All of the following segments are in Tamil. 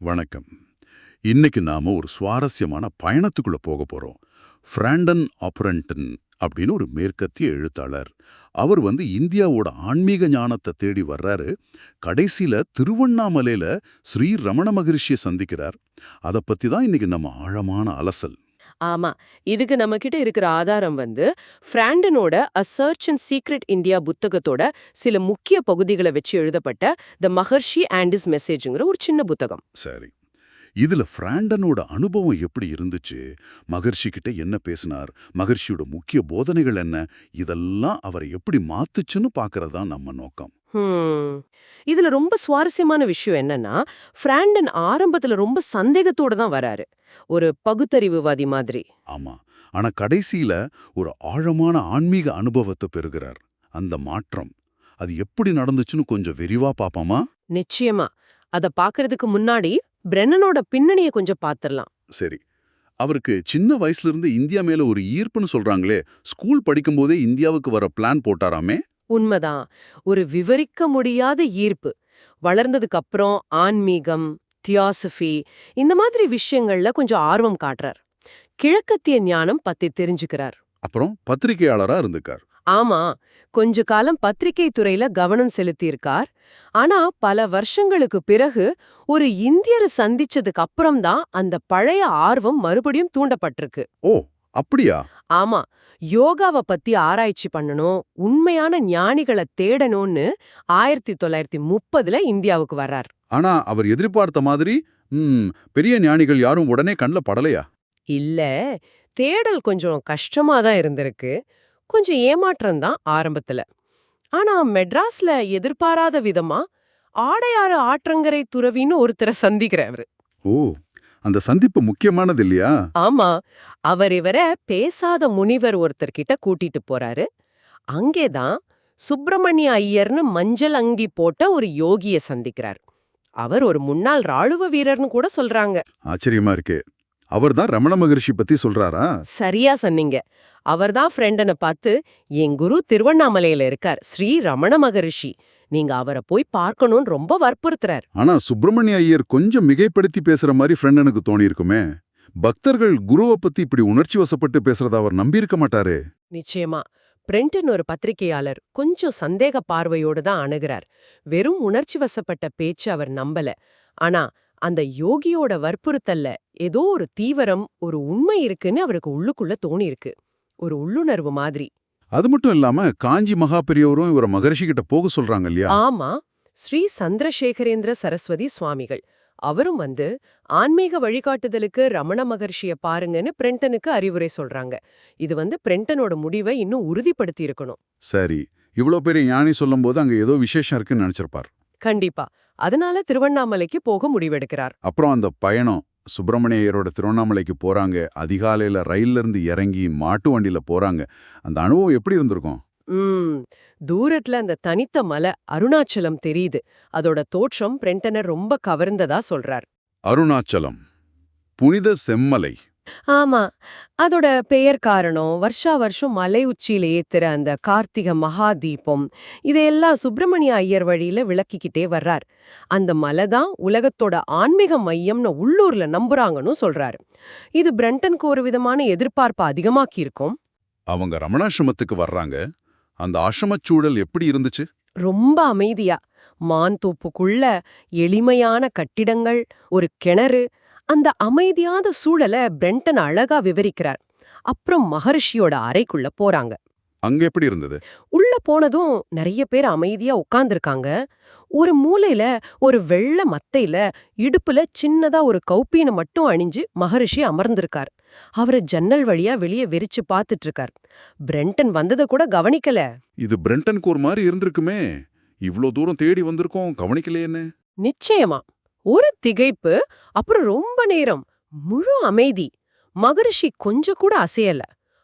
வணக்கம். இன்னைக்கு நாம ஒரு சுவாரஸ்யமான பயணத்துக்குள்ள போக போறோம். பிராண்டன் ஆப்ரண்டன் அப்படின்னு ஒரு மேற்கத்திய எழுத்தாளர். அவர் வந்து இந்தியாவோட ஆன்மீக ஞானத்தை தேடி வர்றாரு. கடைசியில திருவண்ணாமலையில ஸ்ரீ ரமண மகரிஷியை சந்திக்கிறார். அதை பத்தி தான் இன்னைக்கு நம்ம ஆழமான அலசல். ஆமா. இதுக்கு நம்ம கிட்ட இருக்கிற ஆதாரம் வந்து பிராண்டனோட a search and secret India புத்தகத்தோட சில முக்கிய பகுதிகளை வச்சு எழுதப்பட்ட த மகர்ஷி அண்ட் இஸ் மெசேஜ்ங்கிற ஒரு சின்ன புத்தகம். சரி. இதுல பிராண்டனோட அனுபவம் எப்படி இருந்துச்சு? மகர்ஷி கிட்ட என்ன பேசினார்? மகர்ஷியோட முக்கிய போதனைகள் என்ன? இதெல்லாம் அவரை எப்படி மாத்துச்சுன்னு பார்க்கறது நம்ம நோக்கம். ஹம். இதுல ரொம்ப சுவாரஸ்யமான விஷயம் என்னன்னா பிராண்டன் ஆரம்பத்துல ரொம்ப சந்தேகத்தோட தான் வராரு. ஒரு பகுத்தறிவுவாதி மாதிரி. ஆமா. ஆனா கடைசியில ஒரு ஆழமான ஆன்மீக அனுபவத்தை பெறுகிறார். அந்த மாற்றம். அது எப்படி நடந்துச்சுன்னு கொஞ்சம் விரிவா பாப்போமா? நிச்சயமா. அத பாக்குறதுக்கு முன்னாடி பிரென்னனோட பின்னணிய கொஞ்சம் பாத்திரலாம். சரி. அவருக்கு சின்ன வயசுல இருந்து இந்தியா மேல ஒரு ஈர்ப்புன்னு சொல்றாங்களே ஸ்கூல் படிக்கும்போதே இந்தியாவுக்கு வர பிளான் போட்டாராமே? உண்மைதான். ஒரு விவரிக்க முடியாத ஈர்ப்பு. வளர்ந்ததுக்கு அப்புறம் ஆன்மீகம் தியாசபி இந்த மாதிரி விஷயங்கள்ல கொஞ்சம் ஆர்வம் காட்டுறார். கிழக்கத்திய ஞானம் பத்தி தெரிஞ்சுக்கிறார். அப்புறம் பத்திரிகையாளரா இருந்துக்கார். ஆமா கொஞ்ச காலம் பத்திரிகை துறையில கவனம் செலுத்தியிருக்கார். ஆனா பல வருஷங்களுக்கு பிறகு ஒரு இந்தியரை சந்திச்சதுக்கு அப்புறம்தான் அந்த பழைய ஆர்வம் மறுபடியும் தூண்டப்பட்டிருக்கு. ஓ அப்படியா? ஆமா. யோகாவை பத்தி ஆராய்ச்சி பண்ணணும் உண்மையான ஞானிகளை தேடணும்னு ஆயிரத்தி தொள்ளாயிரத்தி முப்பதுல இந்தியாவுக்கு வர்றார். ஆனா அவர் எதிர்பார்த்த மாதிரி பெரிய ஞானிகள் யாரும் உடனே கண்ணில் படலையா? இல்ல தேடல் கொஞ்சம் கஷ்டமா தான் இருந்திருக்கு. கொஞ்சம் ஏமாற்றம் தான் ஆரம்பத்துல. ஆனா மெட்ராஸ்ல எதிர்பாராத விதமா ஆடையாறு ஆற்றங்கரை துறவின்னு ஒருத்தரை சந்திக்கிறாரு ஓ. அந்த சந்திப்பு முக்கியமானது இல்லையா? ஆமா. அவர் இவரை பேசாத முனிவர் ஒருத்தர்கிட்ட கூட்டிட்டு போறாரு. அங்கேதான் சுப்பிரமணிய ஐயர்னு மஞ்சள் அங்கி போட்ட ஒரு யோகிய சந்திக்கிறார். அவர் ஒரு முன்னாள் ராணுவ வீரர்னு கூட சொல்றாங்க. ஆச்சரியமா இருக்கு. அவர்தான் ரமண மகரிஷி பத்தி சொல்றாரா? சரியா சொன்னீங்க. அவர்தான் ஃப்ரெண்டனை பார்த்து என் குரு திருவண்ணாமலையில இருக்கார். ஸ்ரீ ரமண மகரிஷி. நீங்க அவரை போய் பார்க்கணும்னு ரொம்ப வற்புறுத்துறார். ஆனா சுப்பிரமணிய ஐயர் கொஞ்சம் மிகைப்படுத்தி பேசுற மாதிரி ஃப்ரெண்டனுக்கு தோணியிருக்குமே. பக்தர்கள் குருவை பத்தி இப்படி உணர்ச்சி வசப்பட்டு பேசுறத அவர் நம்பியிருக்க மாட்டாரே. நிச்சயமா. பிரெண்டன் ஒரு பத்திரிகையாளர் கொஞ்சம் சந்தேக பார்வையோடு தான் அணுகிறார். வெறும் உணர்ச்சி வசப்பட்ட பேச்சு அவர் நம்பல. ஆனா அந்த யோகியோட வற்புறுத்தல்ல ஏதோ ஒரு தீவிரம் ஒரு உண்மை இருக்குன்னு அவருக்கு உள்ளுக்குள்ள தோணியிருக்கு. ஒரு உள்ளுணர்வு மாதிரி. அது மட்டும் இல்லாம காஞ்சி மகா பெரியவரும் இவரை மகரிஷி கிட்ட போக சொல்றாங்க இல்லையா? ஆமா. ஸ்ரீ சந்திரசேகரேந்திர சரஸ்வதி சுவாமிகள். அவரும் வந்து ஆன்மீக வழிகாட்டுதலுக்கு ரமண மகர்ஷிய பாருங்கன்னு பிரெண்டனுக்கு அறிவுரை சொல்றாங்க. இது வந்து பிரெண்டனோட முடிவை இன்னும் உறுதிப்படுத்தி இருக்கணும் சரி. இவ்ளோ பெரிய ஞானி சொல்லும்போது அங்க ஏதோ விசேஷம் இருக்குன்னு நினைச்சிருப்பார். கண்டிப்பா. அதனால திருவண்ணாமலைக்கு போக முடிவெடுக்கிறார். அப்புறம் அந்த பயணம் சுப்பிரமணிய ஐயரோட திருவண்ணாமலைக்கு போறாங்க. அதிகாலையில ரயில்ல இருந்து இறங்கி மாட்டு வண்டியில போறாங்க. அந்த அனுபவம் எப்படி இருந்திருக்கும்? தூரத்துல அந்த தனித்த மலை அருணாச்சலம் தெரியுது. அதோட தோற்றம் பிரெண்டனர் ரொம்ப கவர்ந்ததா சொல்றார். அருணாச்சலம். புனித செம்மலை. ஆமா. அதோட பெயர் காரணம் வருஷா வருஷம் மலை உச்சியில ஏத்துற அந்த கார்த்திக மகா தீபம் இதையெல்லாம் சுப்பிரமணிய ஐயர் வழியில விளக்கிக்கிட்டே வர்றார். அந்த மலை தான் உலகத்தோட ஆன்மீக மையம்னு உள்ளூர்ல நம்புறாங்கன்னு சொல்றாரு. இது பிரெண்டனுக்கு ஒரு விதமான எதிர்பார்ப்பு அதிகமாக்கி இருக்கும். அவங்க ரமணாசிரமத்துக்கு வர்றாங்க. அந்த ஆசிரமச் சூழல் எப்படி இருந்துச்சு? ரொம்ப அமைதியா. மான் தோப்புக்குள்ள எளிமையான கட்டிடங்கள் ஒரு கிணறு அந்த அமைதியான சூழலை பிரெண்டன் அழகா விவரிக்கிறார். அப்புறம் மகரிஷியோட அறைக்குள்ள போறாங்க. அங்க எப்படி இருந்தது? உள்ள போனதும் நிறைய பேர் அமைதியா உட்கார்ந்திருக்காங்க. ஒரு மூலையில ஒரு வெள்ளை மத்தையில இடுப்புல சின்னதா ஒரு கௌப்பீனை மட்டும் அணிஞ்சு மகரிஷி அமர்ந்திருக்கார். அவரை ஜன்னல் வழியா வெளியே வெறிச்சு பார்த்துட்டு இருக்கார் பிரெண்டன் வந்ததை கூட கவனிக்கல. இது பிரெண்டனுக்கு ஒரு மாதிரி இருந்திருக்குமே. இவ்ளோ தூரம் தேடி வந்திருக்கோம். கவனிக்கலையேன்னு. நிச்சயமா. ஒரு திகைப்பு அப்புறம் ரொம்ப நேரம் முழு அமைதி. மகரிஷி கொஞ்சம் கூட அசையல.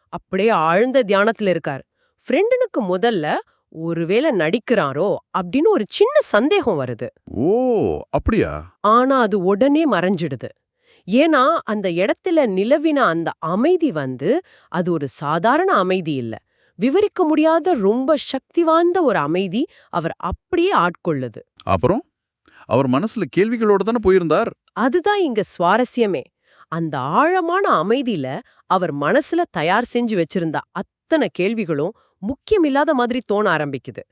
அப்படியே ஆழ்ந்த தியானத்துல இருக்கார். ஃப்ரெண்டனுக்கு முதல்ல ஒருவேளை நடிக்கிறாரோ அப்படின்னு ஒரு சின்ன சந்தேகம் வருது. ஓ அப்படியா? ஆனா அது உடனே மறைஞ்சிடுது. ஏன்னா அந்த இடத்துல நிலவின அந்த அமைதி வந்து அது ஒரு சாதாரண அமைதி இல்ல. விவரிக்க முடியாத ரொம்ப சக்தி வாய்ந்த ஒரு அமைதி அவர் அப்படியே ஆட்கொள்ளுது. அப்புறம்? அவர் மனசுல கேள்விகளோட தானே போயிருந்தார்? அதுதான் இங்க சுவாரஸ்யமே. அந்த ஆழமான அமைதியில அவர் மனசுல தயார் செஞ்சு வச்சிருந்த அத்தனை கேள்விகளும் முக்கியமில்லாத மாதிரி தோண ஆரம்பிக்குது.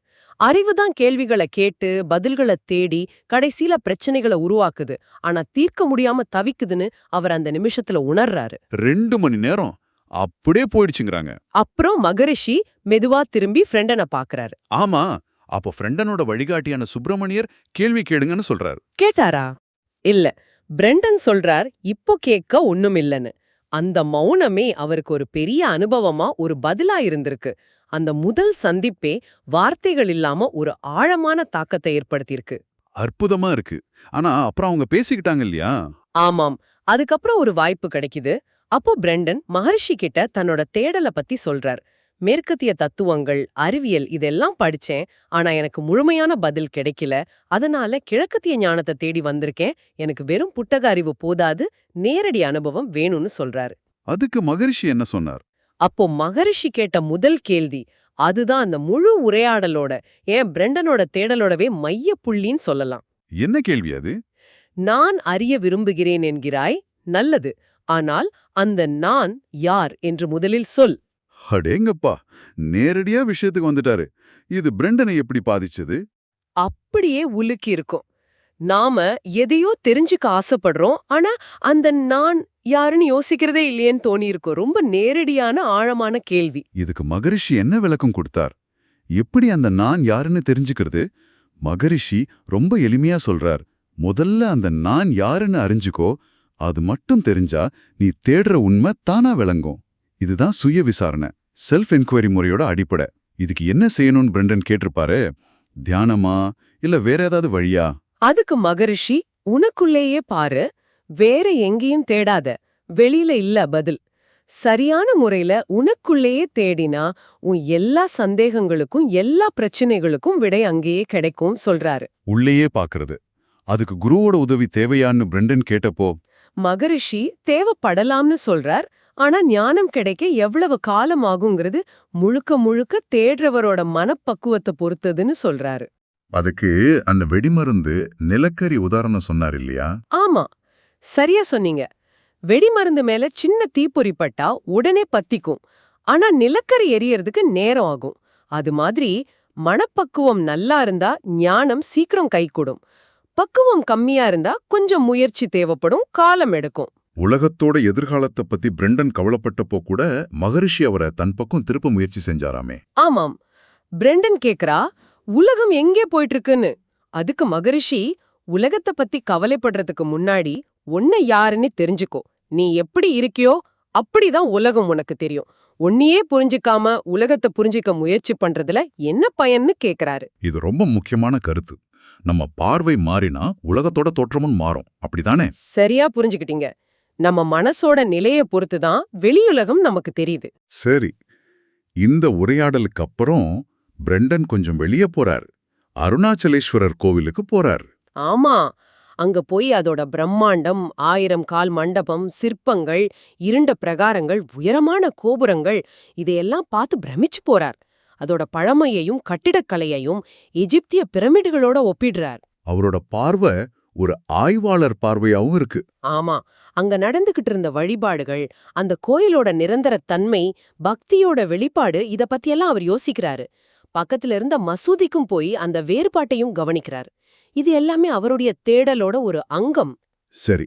அறிவுதான் கேள்விகளை கேட்டு பதில்களை தேடி கடைசியில பிரச்சனைகளை உருவாக்குது. ஆனா தீர்க்க முடியாம தவிக்குதுன்னு அவர் அந்த நிமிஷத்துல உணர்றாரு. ரெண்டு மணி நேரம் அப்படியே போயிடுச்சுங்கிறாங்க. அப்புறம் மகரிஷி மெதுவா திரும்பி ஃப்ரெண்டனை பாக்குறாரு. ஆமா. அப்போ ஃப்ரெண்டனோட வழிகாட்டியான சுப்பிரமணியர் கேள்வி கேளுங்கன்னு சொல்றாரு. கேட்டாரா? இல்ல பிரெண்டன் சொல்றார் இப்போ கேட்க ஒண்ணும் இல்லைன்னு. அந்த மௌனமே அவருக்கு ஒரு பெரிய அனுபவமா ஒரு பதிலா இருந்திருக்கு. அந்த முதல் சந்திப்பே வார்த்தைகள் இல்லாம ஒரு ஆழமான தாக்கத்தை ஏற்படுத்தியிருக்கு. அற்புதமா இருக்கு. ஆனா அப்புறம் அவங்க பேசிக்கிட்டாங்க இல்லையா? ஆமாம். அதுக்கப்புறம் ஒரு வாய்ப்பு கிடைக்குது. அப்போ பிரெண்டன் மகர்ஷி கிட்ட தன்னோட தேடலை பத்தி சொல்றார். மேற்கத்திய தத்துவங்கள் அறிவியல் இதெல்லாம் படிச்சேன். ஆனா எனக்கு முழுமையான பதில் கிடைக்கல. அதனால கிழக்கத்திய ஞானத்தை தேடி வந்திருக்கேன். எனக்கு வெறும் புட்டக அறிவு போதாது நேரடி அனுபவம் வேணும்னு சொல்றாரு. அதுக்கு மகரிஷி என்ன சொன்னார்? அப்போ மகரிஷி கேட்ட முதல் கேள்வி அதுதான் அந்த முழு உரையாடலோட ஏன் பிரெண்டனோட தேடலோடவே மைய புள்ளின்னு சொல்லலாம். என்ன கேள்வி அது? நான் அறிய விரும்புகிறேன் என்கிறாய் நல்லது. ஆனால் அந்த நான் யார் என்று முதலில் சொல். அடேங்கப்பா நேரடியா விஷயத்துக்கு வந்துட்டாரு. இது பிரெண்டனை எப்படி பாதிச்சது? அப்படியே உலுக்கி இருக்கும். நாம எதையோ தெரிஞ்சுக்க ஆசைப்படுறோம். ஆனா அந்த நான் யாருன்னு யோசிக்கிறதே இல்லையேன்னு தோணியிருக்கும் ரொம்ப நேரடியான ஆழமான கேள்வி. இதுக்கு மகரிஷி என்ன விளக்கம் கொடுத்தார்? எப்படி அந்த நான் யாருன்னு தெரிஞ்சுக்கிறது? மகரிஷி ரொம்ப எளிமையா சொல்றார். முதல்ல அந்த நான் யாருன்னு அறிஞ்சுக்கோ. அது மட்டும் தெரிஞ்சா நீ தேடுற உண்மை தானா விளங்கும். இதுதான் சுய விசாரணை. செல்ஃப் என்கொயரி முறையோட அடிப்படை. இதுக்கு என்ன செய்யணும்னு பிரெண்டன் கேட்டிருப்பாரு? தியானமா? இல்ல வேற ஏதாவது வழியா? அதுக்கு மகரிஷி உனக்குள்ளேயே பாரு. வேற எங்கேயும் தேடாத. வெளியில இல்ல பதில். சரியான முறையில உனக்குள்ளேயே தேடினா உன் எல்லா சந்தேகங்களுக்கும் எல்லா பிரச்சனைகளுக்கும் விடை அங்கேயே கிடைக்கும் சொல்றாரு. உள்ளேயே பாக்குறது. அதுக்கு குருவோட உதவி தேவையான்னு பிரெண்டன் கேட்டப்போ மகரிஷி தேவைப்படலாம்னு சொல்றார். ஆனா ஞானம் கிடைக்க எவ்வளவு காலம் ஆகுங்கிறது முழுக்க முழுக்க தேடுறவரோட மனப்பக்குவத்தை பொறுத்ததுன்னு சொல்றாரு. அதுக்கு அந்த வெடிமருந்து நிலக்கரி உதாரணம் சொன்னார் இல்லையா? ஆமா. சரியா சொன்னீங்க. வெடிமருந்து மேல சின்ன தீப்பொறி பட்டா உடனே பத்திக்கும். ஆனா நிலக்கரி எரியறதுக்கு நேரம் ஆகும். அது மாதிரி மனப்பக்குவம் நல்லா இருந்தா ஞானம் சீக்கிரம் கைகூடும். பக்குவம் கம்மியா இருந்தா கொஞ்சம் முயற்சி தேவைப்படும் காலம் எடுக்கும். உலகத்தோட எதிர்காலத்தை பத்தி பிரெண்டன் கவலைப்பட்டப்போ கூட மகரிஷி அவரை தன் பக்கம் திருப்ப முயற்சி செஞ்சாராமே. ஆமாம். பிரெண்டன் கேக்குறா உலகம் எங்கே போயிட்டு இருக்குன்னு அதுக்கு மகரிஷி உலகத்தை பத்தி கவலைப்படுறதுக்கு முன்னாடி உன்னை யாருன்னு தெரிஞ்சுக்கோ. நீ எப்படி இருக்கியோ அப்படிதான் உலகம் உனக்கு தெரியும். உன்னையே புரிஞ்சுக்காம உலகத்தை புரிஞ்சுக்க முயற்சி பண்றதுல என்ன பயன்னு கேக்குறாரு இது ரொம்ப முக்கியமான கருத்து. நம்ம பார்வை மாறினா உலகத்தோட தோற்றமும் மாறும். அப்படிதானே? சரியா புரிஞ்சுக்கிட்டீங்க. நம்ம மனசோட நிலைய பொறுத்துதான் வெளியுலகம் நமக்கு தெரியுது. சரி. இந்த உரையாடலுக்கு அப்புறம் பிரெண்டன் கொஞ்சம் வெளியே போறார். அருணாச்சலேஸ்வரர் கோவிலுக்கு போறார். ஆமா. அங்க போய் அதோட பிரம்மாண்டம் ஆயிரம் கால் மண்டபம் சிற்பங்கள் இருண்ட பிரகாரங்கள் உயரமான கோபுரங்கள் இதையெல்லாம் பார்த்து பிரமிச்சு போறார். அதோட பழமையையும் கட்டிடக்கலையையும் எகிப்திய பிரமிடுகளோட ஒப்பிடுறார். அவரோட பார்வை ஒரு ஆய்வாளர் பார்வையாவும் இருக்கு. ஆமா. அங்க நடந்துகிட்டு இருந்த வழிபாடுகள் அந்த கோயிலோட நிரந்தர தன்மை பக்தியோட வெளிப்பாடு இத பத்தியெல்லாம் அவர் யோசிக்கிறாரு. பக்கத்துல இருந்த மசூதிக்கும் போய் அந்த வேறுபாட்டையும் கவனிக்கிறார். இது எல்லாமே அவருடைய தேடலோட ஒரு அங்கம். சரி.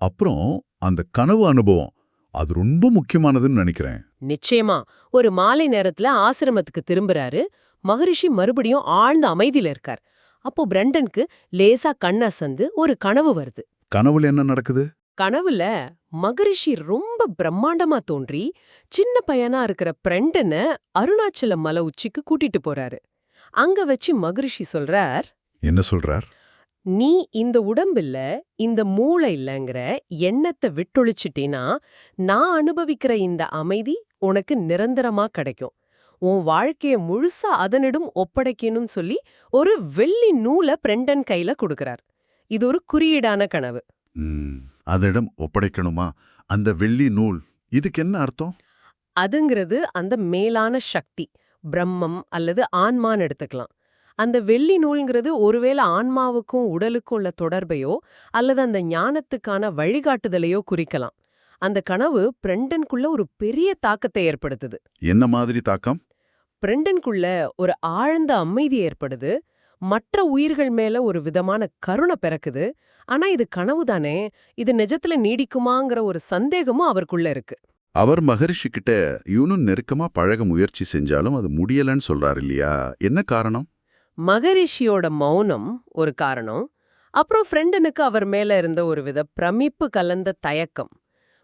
அப்புறம் அந்த கனவு அனுபவம் அது ரொம்ப முக்கியமானதுன்னு நினைக்கிறேன். நிச்சயமா. ஒரு மாலை நேரத்துல ஆசிரமத்துக்கு திரும்புறாரு. மகரிஷி மறுபடியும் ஆழ்ந்த அமைதியில இருக்கார். அப்போ பிரண்டனுக்கு லேசா கண்ணசந்து ஒரு கனவு வருது. கனவுல என்ன நடக்குது? கனவுல மகரிஷி ரொம்ப பிரம்மாண்டமா தோன்றி சின்ன பையனா இருக்கிற பிரண்டனை அருணாச்சல மலை உச்சிக்கு கூட்டிட்டு போறாரு. அங்க வச்சு மகரிஷி சொல்றார் என்ன சொல்றார்? நீ இந்த உடம்பில்ல இந்த மூளை இல்லைங்கிற எண்ணத்தை விட்டொழிச்சிட்டேனா நான் அனுபவிக்கிற இந்த அமைதி உனக்கு நிரந்தரமா கிடைக்கும். உன் வாழ்க்கைய முழுசா அதனிடம் ஒப்படைக்கணும் சொல்லி ஒரு வெள்ளி நூலை பிரண்டன் கையில கொடுக்கறார். இது ஒரு குறியீடான கனவு. அதனிடம் ஒப்படைக்கணுமா? அந்த வெள்ளி நூல் இதுக்கு என்ன அர்த்தம்? அதுங்கிறது அந்த மேலான சக்தி பிரம்மம் அல்லது ஆன்மான்னு எடுத்துக்கலாம். அந்த வெள்ளி நூல்ங்கிறது ஒருவேளை ஆன்மாவுக்கும் உடலுக்கும் உள்ள தொடர்பையோ அல்லது அந்த ஞானத்துக்கான வழிகாட்டுதலையோ குறிக்கலாம். அந்த கனவு பிரண்டனுக்குள்ள ஒரு பெரிய தாக்கத்தை ஏற்படுத்துது. என்ன மாதிரி தாக்கம்? பிரண்டனுக்குள்ள ஒரு ஆழ்ந்த அமைதி ஏற்படுது. மற்ற உயிர்கள் மேல ஒரு விதமான கருணை பிறக்குது. ஆனா இது கனவு தானே? இது நிஜத்துல நீடிக்குமாங்கிற ஒரு சந்தேகமும் அவருக்குள்ள இருக்கு. அவர் மகரிஷி கிட்ட இவனும் நெருக்கமா பழக முயற்சி செஞ்சாலும் அது முடியலன்னு சொல்றாரு இல்லையா? என்ன காரணம்? மகரிஷியோட மௌனம் ஒரு காரணம். அப்புறம் ஃப்ரெண்டனுக்கு அவர் மேல இருந்த ஒரு வித பிரமிப்பு கலந்த தயக்கம்.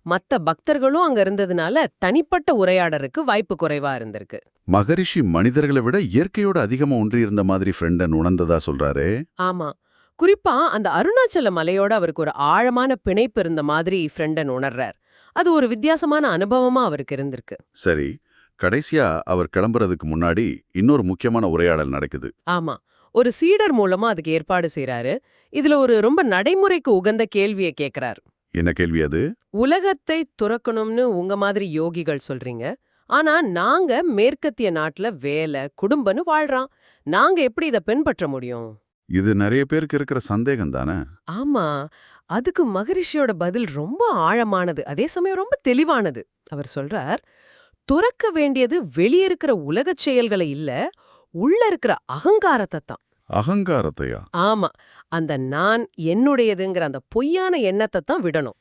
மத்த பக்தர்களும் அங்க இருந்ததுனால தனிப்பட்ட உரையாடலுக்கு வாய்ப்பு குறைவா இருந்திருக்கு. மகரிஷி மனிதர்களை விட இயற்கையோட அதிகமா ஒன்றி இருந்த மாதிரி ஃப்ரெண்டன் உணர்ந்ததா சொல்றாரே? ஆமா. குறிப்பா அந்த அருணாச்சல மலையோட அவருக்கு ஒரு ஆழமான பிணைப்பு இருந்த மாதிரி ஃப்ரெண்டன் உணர்றார் அது ஒரு வித்தியாசமான அனுபவமா அவருக்கு இருந்திருக்கு. சரி. கடைசியா அவர் கிளம்புறதுக்கு முன்னாடி இன்னொரு முக்கியமான உரையாடல் நடக்குது. ஆமா. ஒரு சீடர் மூலமா அதுக்கு ஏற்பாடு செய்றாரு. இதுல ஒரு ரொம்ப நடைமுறைக்கு உகந்த கேள்வியை கேக்குறார். என்ன கேள்வி அது? உலகத்தை துறக்கணும்னு உங்க மாதிரி யோகிகள் சொல்றீங்க. ஆனா நாங்க மேற்கத்திய நாட்டுல வேலை குடும்பம்னு வாழ்றான் நாங்க எப்படி இத பின்பற்ற முடியும்? இது நிறைய பேருக்கு இருக்கிற சந்தேகம் தானே? ஆமா. அதுக்கு மகரிஷியோட பதில் ரொம்ப ஆழமானது. அதே சமயம் ரொம்ப தெளிவானது. அவர் சொல்றார் துறக்க வேண்டியது வெளிய இருக்கிற உலகச் செயல்களை இல்ல உள்ள இருக்கிற அகங்காரத்தை தான். அகங்காரத்தையா? ஆமா. அந்த நான் என்னுடையதுங்கிற அந்த பொய்யான எண்ணத்தை தான் விடணும்.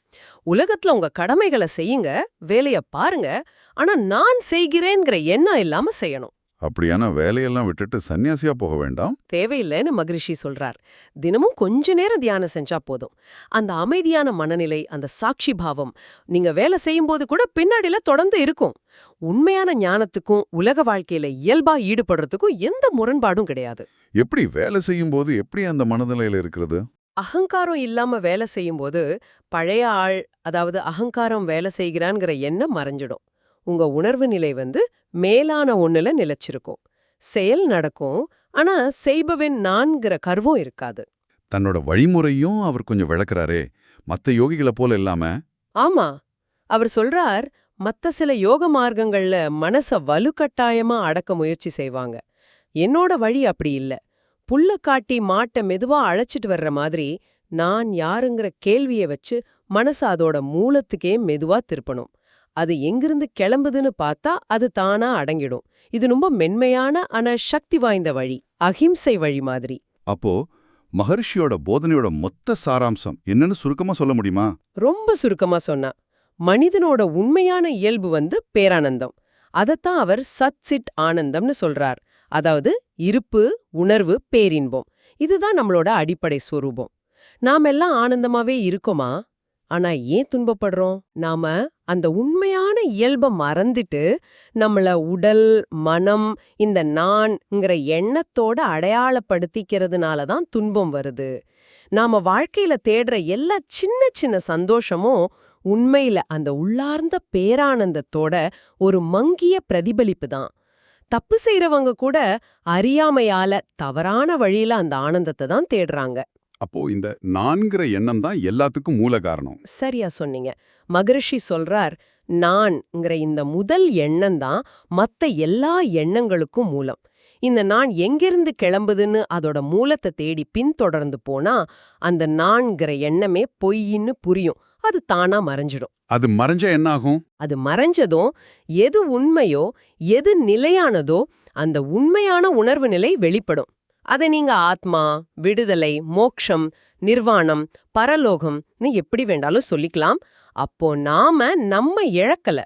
உலகத்துல உங்க கடமைகளை செய்யுங்க வேலைய பாருங்க ஆனா நான் செய்கிறேங்கிற எண்ணம் இல்லாம செய்யணும். அப்படியான வேலையெல்லாம் விட்டுட்டு சன்னியாசியா போக வேண்டாம்? தேவையில்லைன்னு மகரிஷி சொல்றார். தினமும் கொஞ்ச நேரம் தியானம் செஞ்சா போதும். அந்த அமைதியான மனநிலை அந்த சாட்சி பாவம் நீங்க வேலை செய்யும்போது கூட பின்னாடில தொடர்ந்து இருக்கும். உண்மையான ஞானத்துக்கும் உலக வாழ்க்கையில இயல்பா ஈடுபடுறதுக்கும் எந்த முரண்பாடும் கிடையாது. எப்படி வேலை செய்யும் போது எப்படி அந்த மனநிலையில இருக்கிறது? அகங்காரம் இல்லாம வேலை செய்யும்போது பழைய ஆள் அதாவது அகங்காரம் வேலை செய்கிறான்ங்கிற எண்ணம் மறைஞ்சிடும். உங்க உணர்வு நிலை வந்து மேலான ஒண்ணுல நிலைச்சிருக்கும். செயல் நடக்கும் ஆனா செய்பவன் நான்கிற கர்வம் இருக்காது. தன்னோட வழிமுறையும் அவர் கொஞ்சம் விளக்குறாரே. மத்த யோகிகளை போல இல்லாம? ஆமா. அவர் சொல்றார் மத்த சில யோக மார்க்கங்கள்ல மனச வலுக்கட்டாயமா அடக்க முயற்சி செய்வாங்க. என்னோட வழி அப்படி இல்ல. புல்ல காட்டி மாட்ட மெதுவா அழைச்சிட்டு வர்ற மாதிரி நான் யாருங்கிற கேள்விய வச்சு மனச அதோட மூலத்துக்கே மெதுவா திருப்பணும். அது எங்கிருந்து கிளம்புதுன்னு பார்த்தா அது தானா அடங்கிடும். இது ரொம்ப மென்மையான ஆனா சக்தி வாய்ந்த வழி அகிம்சை வழி மாதிரி. அப்போ மகர்ஷியோட போதனையோட மொத்த சாராம்சம் என்னன்னு சுருக்கமா சொல்ல முடியுமா? ரொம்ப சுருக்கமா சொன்னா மனிதனோட உண்மையான இயல்பு வந்து பேரானந்தம். அதத்தான் அவர் சத் சிட் ஆனந்தம்னு சொல்றார். அதாவது இருப்பு உணர்வு பேரின்பம். இதுதான் நம்மளோட அடிப்படை ஸ்வரூபம். நாமெல்லாம் ஆனந்தமாவே இருக்கோமா? ஆனா ஏன் துன்பப்படுறோம்? நாம அந்த உண்மையான இயல்பை மறந்துட்டு நம்மள உடல் மனம் இந்த நான்ங்கிற எண்ணத்தோட அடையாளப்படுத்திக்கிறதுனால தான் துன்பம் வருது. நாம வாழ்க்கையில தேடுற எல்லா சின்ன சின்ன சந்தோஷமும் உண்மையில அந்த உள்ளார்ந்த பேரானந்தத்தோட ஒரு மங்கிய பிரதிபலிப்பு தான். தப்பு செய்யறவங்க கூட அறியாமையால தவறான வழியில அந்த ஆனந்தத்தை தான் தேடுறாங்க. அப்போ இந்த நான்கிற எண்ணம் தான் எல்லாத்துக்கும் மூல காரணம். சரியா சொன்னீங்க. மகரிஷி சொல்றார் நான்ங்கிற இந்த முதல் எண்ணம் தான் மத்த எல்லா எண்ணங்களுக்கும் மூலம். இந்த நான் எங்கிருந்து கிளம்புதுன்னு அதோட மூலத்தை தேடி பின்தொடர்ந்து போனா அந்த நான்கிற எண்ணமே பொய்ன்னு புரியும். அது தானா மறைஞ்சிடும். அது மறைஞ்சா என்ன ஆகும் அது மறைஞ்சதும் எது உண்மையோ எது நிலையானதோ அந்த உண்மையான உணர்வு நிலை வெளிப்படும். அதை நீங்க ஆத்மா விடுதலை மோக்ஷம் நிர்வாணம் பரலோகம்னு எப்படி வேண்டாலும் சொல்லிக்கலாம். அப்போ நாம நம்ம இழக்கல.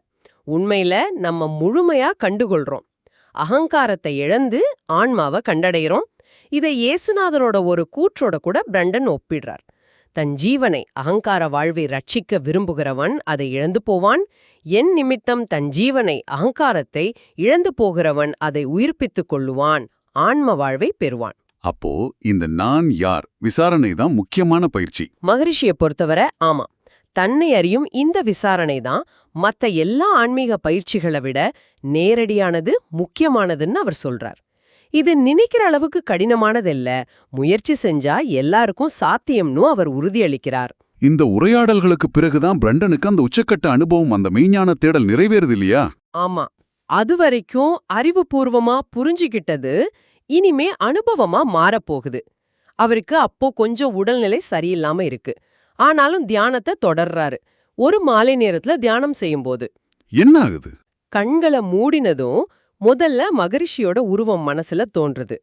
உண்மையில நம்ம முழுமையா கண்டுகொள்றோம். அகங்காரத்தை இழந்து ஆன்மாவை கண்டடைகிறோம். இதை இயேசுநாதரோட ஒரு கூற்றோட கூட பிரண்டன் ஒப்பிடுறார். தன் ஜீவனை அகங்கார வாழ்வை ரட்சிக்க விரும்புகிறவன் அதை இழந்து போவான். என் நிமித்தம் தன் ஜீவனை அகங்காரத்தை இழந்து போகிறவன் அதை உயிர்ப்பித்துக் கொள்ளுவான். ஆன்ம வாழ்வை பெறுவான். அப்போ இந்த நான் யார்? விசாரணை தான் முக்கியமான பயிற்சி. மகரிஷியை பொறுத்தவரை ஆமா. தன்னை அறியும் இந்த விசாரணை தான் மத்த எல்லா ஆன்மீக பயிற்சிகளை விட நேரடியானது முக்கியமானதுன்னு அவர் சொல்றார். இது நினைக்கிற அளவுக்கு கடினமானதில்ல. முயற்சி செஞ்சா எல்லாருக்கும் சாத்தியம்னு அவர் உறுதியளிக்கிறார். இந்த உரையாடல்களுக்கு பிறகுதான் பிரண்டனுக்கு அந்த உச்சக்கட்ட அனுபவம் அந்த மெய்ஞான தேடல் நிறைவேறுது இல்லையா? ஆமா. அது வரைக்கும் அறிவுபூர்வமா புரிஞ்சுகிட்டது இனிமே அனுபவமா மாறப்போகுது. அவருக்கு அப்போ கொஞ்சம் உடல்நிலை சரியில்லாம இருக்கு. ஆனாலும் தியானத்தை தொடர்றாரு. ஒரு மாலை நேரத்துல தியானம் செய்யும்போது. என்ன ஆகுது கண்களை மூடினதும் முதல்ல மகரிஷியோட உருவம் மனசுல தோன்றுது.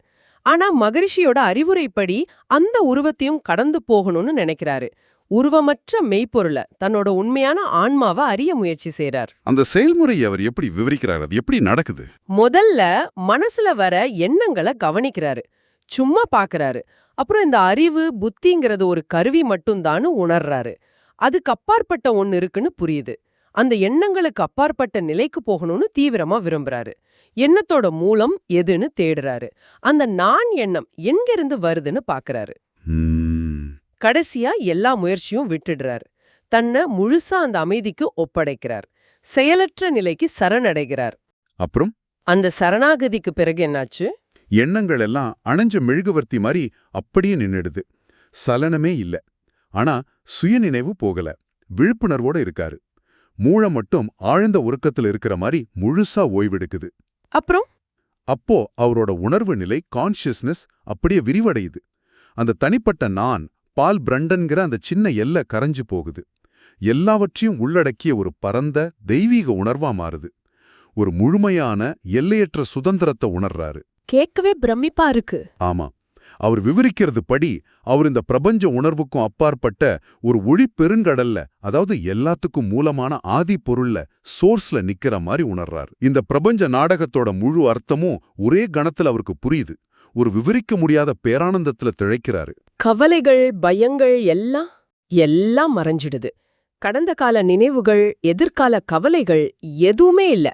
ஆனா மகரிஷியோட அறிவுரைப்படி அந்த உருவத்தையும் கடந்து போகணும்னு நினைக்கிறாரு. உருவமற்ற மெய்ப்பொருள தன்னோட உண்மையான ஆன்மாவை அறிய முயற்சி செய்றார். அந்த செயல்முறையை அவர் எப்படி விவரிக்கிறார்? அது எப்படி நடக்குது? முதல்ல மனசுல வர எண்ணங்களை கவனிக்கிறாரு. சும்மா பாக்குறாரு. அப்புறம் இந்த அறிவு புத்திங்கிறது ஒரு கருவி மட்டும்தான்னு உணர்றாரு. அதுக்கு அப்பாற்பட்ட ஒன்னு இருக்குன்னு புரியுது. அந்த எண்ணங்களுக்கு அப்பாற்பட்ட நிலைக்கு போகணும்னு தீவிரமா விரும்புறாரு. எண்ணத்தோட மூலம் எதுன்னு தேடுறாரு. அந்த நான் எண்ணம் எங்கிருந்து வருதுன்னு பாக்குறாரு. கடைசியா எல்லா முயற்சியும் விட்டுடுறாரு. தன்னை முழுசா அந்த அமைதிக்கு ஒப்படைக்கிறார். செயலற்ற நிலைக்கு சரணடைகிறார். அப்புறம்? அந்த சரணாகதிக்கு பிறகு என்னாச்சு? எண்ணங்கள் எல்லாம் அணைஞ்ச மெழுகுவர்த்தி மாதிரி அப்படியே நின்னுடுது. சலனமே இல்ல. ஆனா சுயநினைவு போகல. விழிப்புணர்வோட இருக்காரு. மூளை மட்டும் ஆழ்ந்த உறக்கத்துல இருக்கிற மாதிரி முழுசா ஓய்வெடுக்குது. அப்புறம்? அப்போ அவரோட உணர்வு நிலை கான்ஷியஸ்னஸ் அப்படியே விரிவடையுது. அந்த தனிப்பட்ட நான் பால் பிரண்டன்கிற அந்த சின்ன எல்லை கரைஞ்சு போகுது. எல்லாவற்றையும் உள்ளடக்கிய ஒரு பரந்த தெய்வீக உணர்வா மாறுது. ஒரு முழுமையான எல்லையற்ற சுதந்திரத்தை உணர்றாரு. கேட்கவே பிரமிப்பா இருக்கு. ஆமா. அவர் விவரிக்கிறது படி அவர் இந்த பிரபஞ்ச உணர்வுக்கும் அப்பாற்பட்ட ஒரு ஒளி பெருங்கடல்ல அதாவது எல்லாத்துக்கும் மூலமான ஆதி பொருள்ல சோர்ஸ்ல நிக்கிற மாதிரி உணர்றார். இந்த பிரபஞ்ச நாடகத்தோட முழு அர்த்தமும் ஒரே கணத்துல அவருக்கு புரியுது. ஒரு விவரிக்க முடியாத பேரானந்தத்துல திளைக்கிறாரு. கவலைகள் பயங்கள் எல்லாம் எல்லாம் மறைஞ்சிடுது. கடந்த கால நினைவுகள் எதிர்கால கவலைகள் எதுவுமே இல்ல.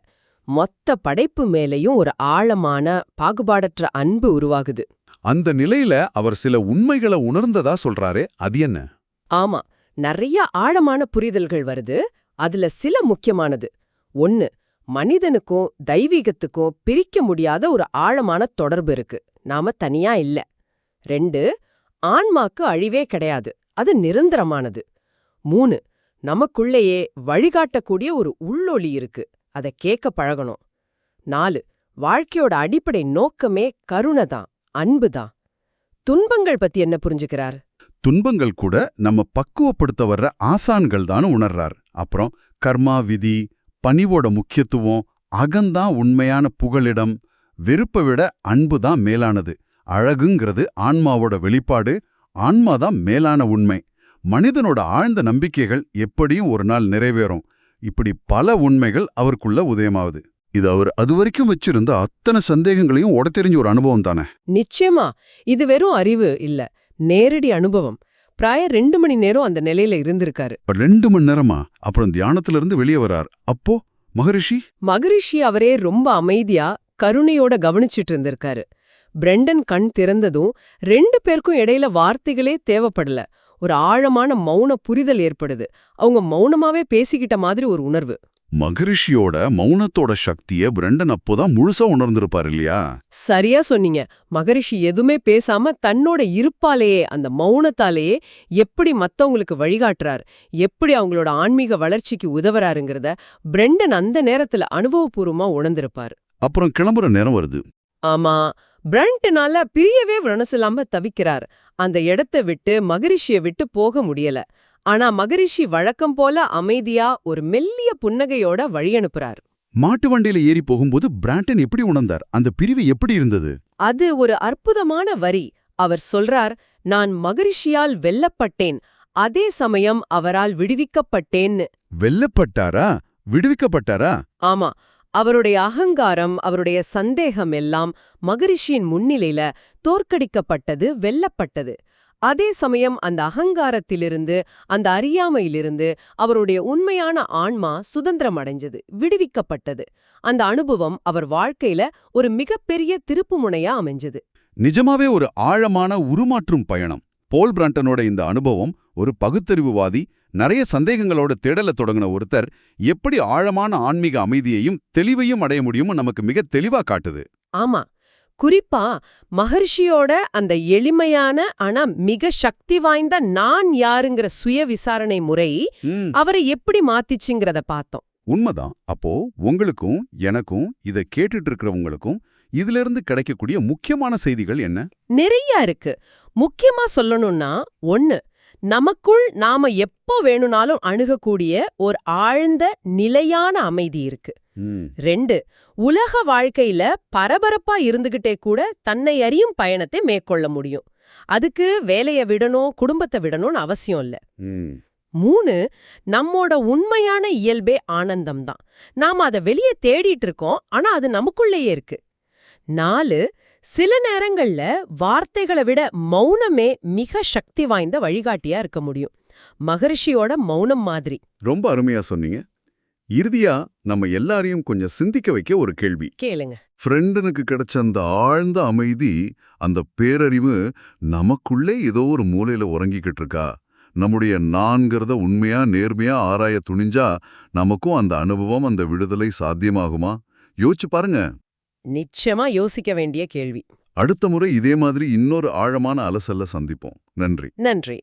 மொத்த படைப்பு மேலேயும் ஒரு ஆழமான பாகுபாடற்ற அன்பு உருவாகுது. அந்த நிலையில அவர் சில உண்மைகளை உணர்ந்ததா சொல்றாரே அது என்ன? ஆமா நிறைய ஆழமான புரிதல்கள் வருது. அதுல சில முக்கியமானது. ஒன்னு மனிதனுக்கும் தெய்வீகத்துக்கும் பிரிக்க முடியாத ஒரு ஆழமான தொடர்பு இருக்கு. நாம தனியா இல்ல. ரெண்டு ஆன்மாக்கு அழிவே கிடையாது. அது நிரந்தரமானது. மூணு நமக்குள்ளேயே வழிகாட்டக்கூடிய ஒரு உள்ளொளி இருக்கு. அதை கேட்க பழகணும். நாலு வாழ்க்கையோட அடிப்படை நோக்கமே கருணை தான் அன்பு தான். துன்பங்கள் பத்தி என்ன புரிஞ்சுக்கிறார்? துன்பங்கள் கூட நம்ம பக்குவப்படுத்த வர்ற ஆசான்கள் தான் உணர்றார். அப்புறம் கர்மா விதி பணிவோட முக்கியத்துவம் அகந்தான் உண்மையான புகலிடம் வெறுப்பை விட அன்பு தான் மேலானது. அழகுங்கிறது ஆன்மாவோட வெளிப்பாடு. ஆன்மா தான் மேலான உண்மை. மனிதனோட ஆழ்ந்த நம்பிக்கைகள் எப்படியும் ஒரு நாள் நிறைவேறும். இப்படி பல உண்மைகள் அவருக்குள்ள உதயமாகுது. இது அவர் அதுவரைக்கும் வச்சிருந்த அத்தனை சந்தேகங்களையும் உடத்தெரிஞ்ச ஒரு அனுபவம் தானே? நிச்சயமா. இது வெறும் அறிவு இல்ல நேரடி அனுபவம். பிராய ரெண்டு மணி நேரம் அந்த நிலையில இருந்திருக்காரு. ரெண்டு மணி நேரமா? அப்புறம் தியானத்துல இருந்து வெளியே வரார். அப்போ மகரிஷி? மகரிஷி அவரே ரொம்ப அமைதியா கருணையோட கவனிச்சிட்டு இருந்திருக்காரு. பிரெண்டன் கண் திறந்ததும் ரெண்டு பேருக்கும் இடையில வார்த்தைகளே தேவைப்படல. ஒரு ஆழமான மௌன புரிதல் ஏற்படுது. அவங்க மௌனமாவே பேசிக்கிட்ட மாதிரி ஒரு உணர்வு. மகரிஷியோட மௌனத்தோட சக்திய பிரண்டன் அப்போதான் முழுசா உணர்ந்திருப்பார் இல்லையா? சரியா சொன்னீங்க. மகரிஷி எதுவுமே பேசாம தன்னோட இருப்பாலேயே அந்த மௌனத்தாலேயே எப்படி மத்தவங்களுக்கு வழிகாட்டுறார் எப்படி அவங்களோட ஆன்மீக வளர்ச்சிக்கு உதவுறாருங்கிறத பிரெண்டன் அந்த நேரத்துல அனுபவபூர்வமா உணர்ந்திருப்பார். அப்புறம் கிளம்புற நேரம் வருது. ஆமா. பிரண்டனால பிரியவே மனசில்லாம தவிக்கிறார். அந்த இடத்தை விட்டு மகரிஷிய விட்டு போக முடியல. ஆனா மகரிஷி வழக்கம் போல அமைதியா ஒரு மெல்லிய புன்னகையோட வழி அனுப்புறார். மாட்டு வண்டியில ஏறி போகும்போது பிராண்டன் எப்படி உணர்ந்தார்? அந்த பிரிவு எப்படி இருந்தது? அது ஒரு அற்புதமான வரி. அவர் சொல்றார் நான் மகரிஷியால் வெல்லப்பட்டேன். அதே சமயம் அவரால் விடுவிக்கப்பட்டேன்னு. வெல்லப்பட்டாரா? விடுவிக்கப்பட்டாரா? ஆமா. அவருடைய அகங்காரம் அவருடைய சந்தேகம் எல்லாம் மகரிஷியின் முன்னிலையில தோற்கடிக்கப்பட்டது வெல்லப்பட்டது. அதே சமயம் அந்த அகங்காரத்திலிருந்து அந்த அறியாமையிலிருந்து அவருடைய உண்மையான ஆன்மா சுதந்திரம் அடைஞ்சது விடுவிக்கப்பட்டது. அந்த அனுபவம் அவர் வாழ்க்கையில ஒரு மிகப்பெரிய திருப்புமுனையா அமைஞ்சது. நிஜமாவே ஒரு ஆழமான உருமாற்றும் பயணம். போல் பிராண்டனோட இந்த அனுபவம் ஒரு பகுத்தறிவுவாதி நிறைய சந்தேகங்களோட தேடல தொடங்கின ஒருத்தர் எப்படி ஆழமான ஆன்மீக அமைதியையும் தெளிவையும் அடைய முடியும்னு நமக்கு மிக தெளிவா காட்டுது. ஆமா. குறிப்பா மகர்ஷியோட அந்த எளிமையான ஆனா மிக சக்தி வாய்ந்த நான் யாருங்கிற சுய விசாரணை முறை அவரை எப்படி மாத்திச்சுங்கிறத பார்த்தோம். உண்மைதான். அப்போ உங்களுக்கும் எனக்கும் இதை கேட்டுட்டு இருக்கிறவங்களுக்கும் இதிலிருந்து கிடைக்கக்கூடிய முக்கியமான செய்திகள் என்ன? நிறைய இருக்கு. முக்கியமா சொல்லணும்னா ஒண்ணு நமக்குள் நாம எப்போ வேணும்னாலும் அணுகக்கூடிய ஒரு ஆழ்ந்த நிலையான அமைதி இருக்கு. ரெண்டு உலக வாழ்க்கையில பரபரப்பா இருந்துகிட்டே கூட தன்னை அறியும் பயணத்தை மேற்கொள்ள முடியும். அதுக்கு வேலைய விடணும் குடும்பத்தை விடணும்னு அவசியம் இல்ல. மூணு நம்மோட உண்மையான இயல்பே ஆனந்தம் தான் நாம அதை வெளியே தேடிட்டு இருக்கோம் ஆனா அது நமக்குள்ளேயே இருக்கு. நாலு சில நேரங்கள்ல வார்த்தைகளை விட மௌனமே மிக சக்தி வாய்ந்த வழிகாட்டியா இருக்க முடியும். மகரிஷியோட மௌனம் மாதிரி. ரொம்ப அருமையா சொன்னீங்க. இறுதியா நம்ம எல்லாரையும் கொஞ்சம் சிந்திக்க வைக்க ஒரு கேள்வி. கேளுங்க. ஃப்ரெண்டனுக்கு கிடைச்ச அந்த ஆழ்ந்த அமைதி அந்த பேரறிவு நமக்குள்ளே ஏதோ ஒரு மூலையில உறங்கிக்கிட்டு இருக்கா? நம்முடைய நான்கிறத உண்மையா நேர்மையா ஆராய துணிஞ்சா நமக்கும் அந்த அனுபவம் அந்த விடுதலை சாத்தியமாகுமா? யோசிச்சு பாருங்க. நிச்சயமா யோசிக்க வேண்டிய கேள்வி. அடுத்த முறை இதே மாதிரி இன்னொரு ஆழமான அலசல்ல சந்திப்போம். நன்றி. நன்றி.